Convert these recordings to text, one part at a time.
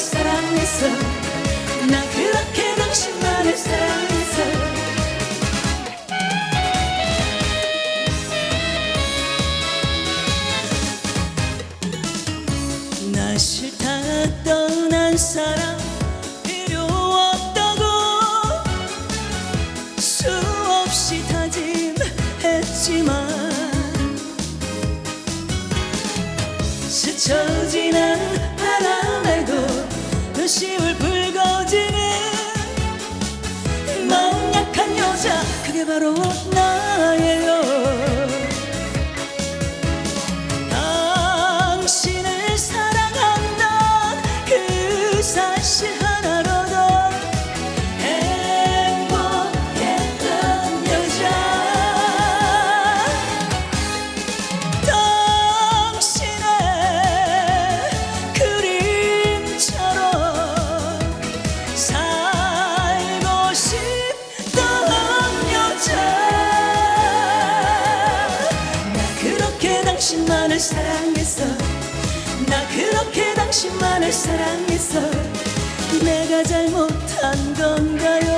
사랑했어 나 그렇게 당신만을 사랑했어 나 떠난 사람 필요 없다고 수없이 다짐했지만 스쳐 지난 10월 불거지는 만약한 여자 그게 바로 나예요. 당신을 사랑한다 그 사실. 당신만을 사랑했어. 나 그렇게 당신만을 사랑했어. 내가 잘못한 건가요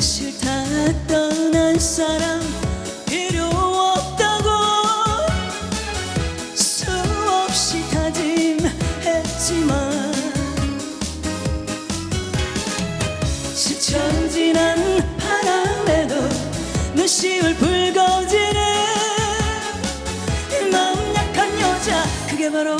싫다 떠난 사람 필요 없다고. 수없이 다짐했지만 스쳐 지난 바람에도 눈시울 붉어지는 마음 약한 여자 그게 바로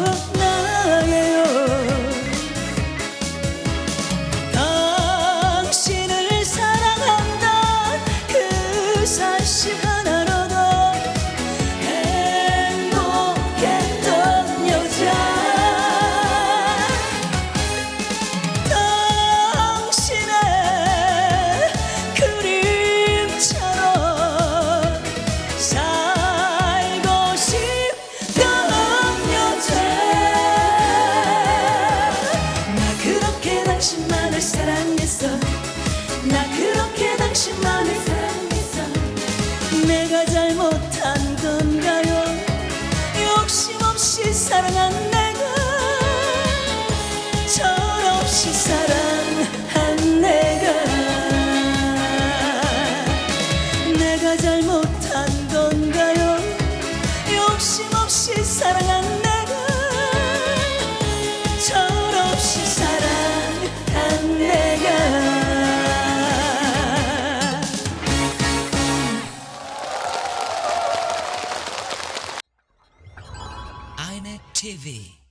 당신만을 사랑했어 내가 잘못한 건가요? 욕심 없이 사랑한 TV.